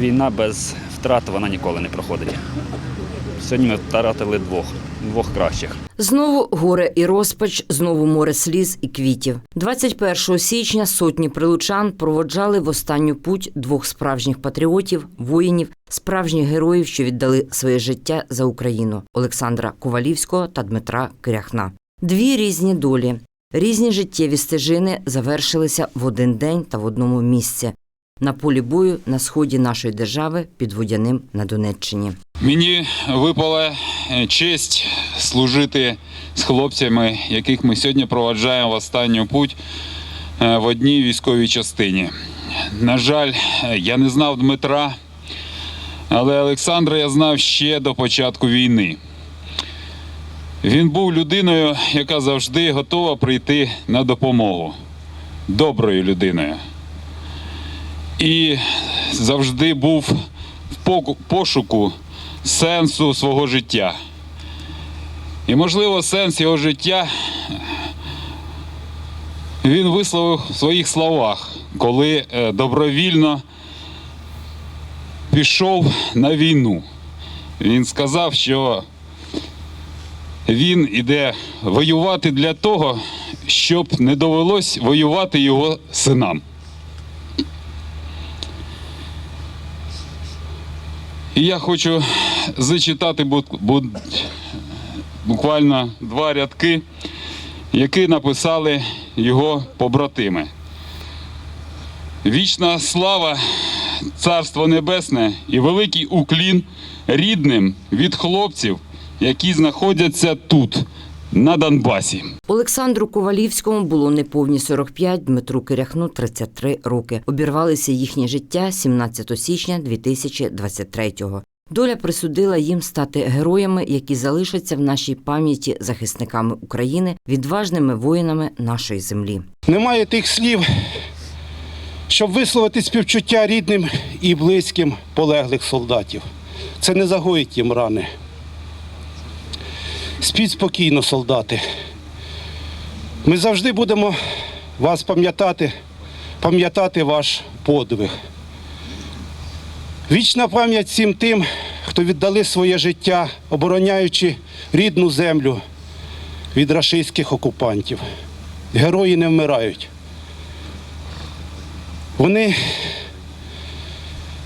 Війна без втрат вона ніколи не проходить. Сьогодні ми втратили двох, двох кращих. Знову горе і розпач, знову море сліз і квітів. 21 січня сотні прилучан проводжали в останню путь двох справжніх патріотів, воїнів, справжніх героїв, що віддали своє життя за Україну Олександра Ковалівського та Дмитра Киряхна. Дві різні долі, різні життєві стежини завершилися в один день та в одному місці на полі бою на сході нашої держави під Водяним на Донеччині. Мені випала е, честь служити з хлопцями, яких ми сьогодні проваджаємо в останню путь е, в одній військовій частині. На жаль, е, я не знав Дмитра, але Олександра я знав ще до початку війни. Він був людиною, яка завжди готова прийти на допомогу. Доброю людиною. І завжди був в пошуку сенсу свого життя. І, можливо, сенс його життя він висловив в своїх словах, коли е, добровільно пішов на війну. Він сказав, що він іде воювати для того, щоб не довелось воювати його синам. І я хочу зачитати бу- бу- буквально два рядки, які написали його побратими. Вічна слава, Царство Небесне і великий уклін рідним від хлопців, які знаходяться тут, на Донбасі. Олександру Ковалівському було неповні 45, Дмитру Киряхну 33 роки. Обірвалися їхнє життя 17 січня 2023-го. Доля присудила їм стати героями, які залишаться в нашій пам'яті захисниками України, відважними воїнами нашої землі. Немає тих слів, щоб висловити співчуття рідним і близьким полеглих солдатів. Це не загоїть їм рани. Спіть спокійно, солдати. Ми завжди будемо вас пам'ятати, пам'ятати ваш подвиг. Вічна пам'ять всім тим, хто віддали своє життя, обороняючи рідну землю від рашистських окупантів. Герої не вмирають. Вони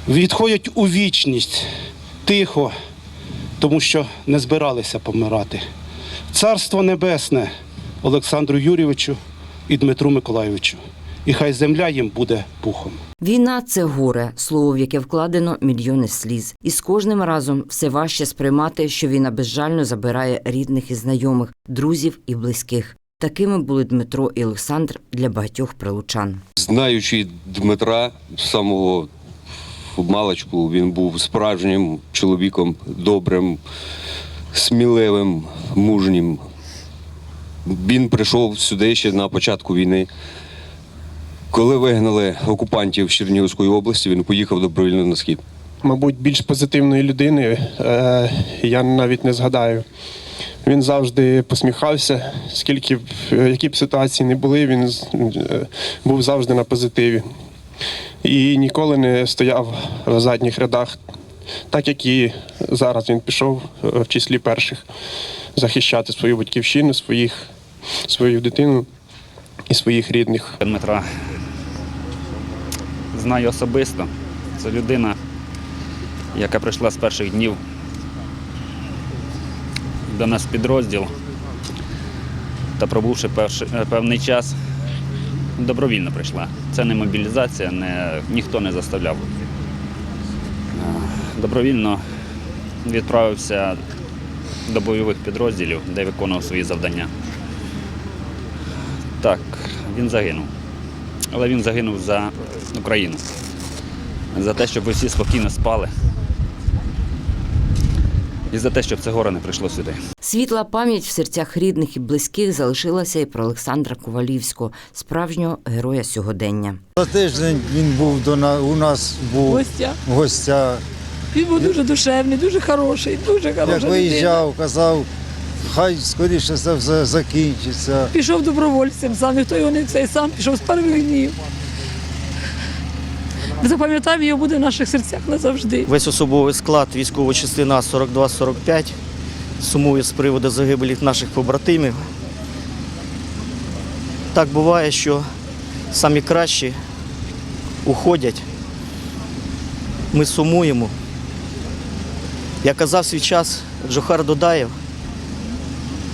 відходять у вічність тихо, тому що не збиралися помирати. Царство Небесне Олександру Юрійовичу і Дмитру Миколайовичу. І хай земля їм буде пухом. Війна це горе, слово, в яке вкладено мільйони сліз. І з кожним разом все важче сприймати, що війна безжально забирає рідних і знайомих, друзів і близьких. Такими були Дмитро і Олександр для багатьох прилучан. Знаючи Дмитра самого маличку, він був справжнім чоловіком, добрим, сміливим, мужнім. Він прийшов сюди ще на початку війни. Коли вигнали окупантів з Чернігівської області, він поїхав добровільно на схід. мабуть, більш позитивної людини е, я навіть не згадаю. Він завжди посміхався, скільки б е, які б ситуації не були, він е, був завжди на позитиві. І ніколи не стояв в задніх рядах, так як і зараз він пішов е, в числі перших захищати свою батьківщину, своїх, свою дитину і своїх рідних. Дмитра знаю особисто. Це людина, яка прийшла з перших днів до нас в підрозділ та пробувши е, певний час, добровільно прийшла. Це не мобілізація, не, ніхто не заставляв. Е, Добровільно відправився до бойових підрозділів, де виконував свої завдання. Так, він загинув. Але він загинув за Україну. За те, щоб ви всі спокійно спали. І за те, щоб це горе не прийшло сюди. Світла пам'ять в серцях рідних і близьких залишилася і про Олександра Ковалівського, справжнього героя сьогодення. За тиждень він був до на у нас був гостя. гостя. Він був дуже душевний, дуже хороший, дуже хороша Як людина. виїжджав, казав, хай скоріше це все закінчиться. Пішов добровольцем, сам ніхто його не цей сам пішов з перших днів. Запам'ятаємо його буде в наших серцях назавжди. Весь особовий склад військової частини 42-45 сумує з приводу загибелі наших побратимів. Так буває, що самі кращі уходять. Ми сумуємо. Я казав свій час Джохар Додаєв,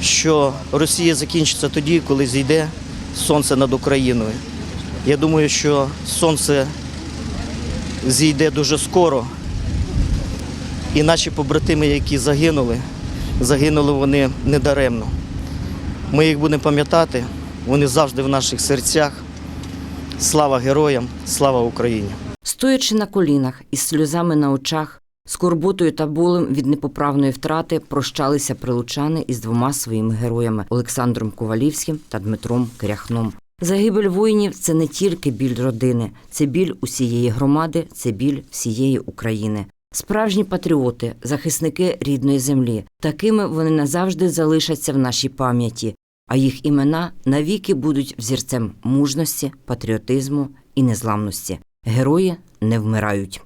що Росія закінчиться тоді, коли зійде сонце над Україною. Я думаю, що сонце зійде дуже скоро. І наші побратими, які загинули, загинули вони недаремно. Ми їх будемо пам'ятати, вони завжди в наших серцях. Слава героям, слава Україні! Стоячи на колінах із сльозами на очах, скорботою та болем від непоправної втрати прощалися прилучани із двома своїми героями Олександром Ковалівським та Дмитром Кряхном. Загибель воїнів це не тільки біль родини, це біль усієї громади, це біль всієї України. Справжні патріоти, захисники рідної землі. Такими вони назавжди залишаться в нашій пам'яті, а їх імена навіки будуть взірцем мужності, патріотизму і незламності. Герої не вмирають.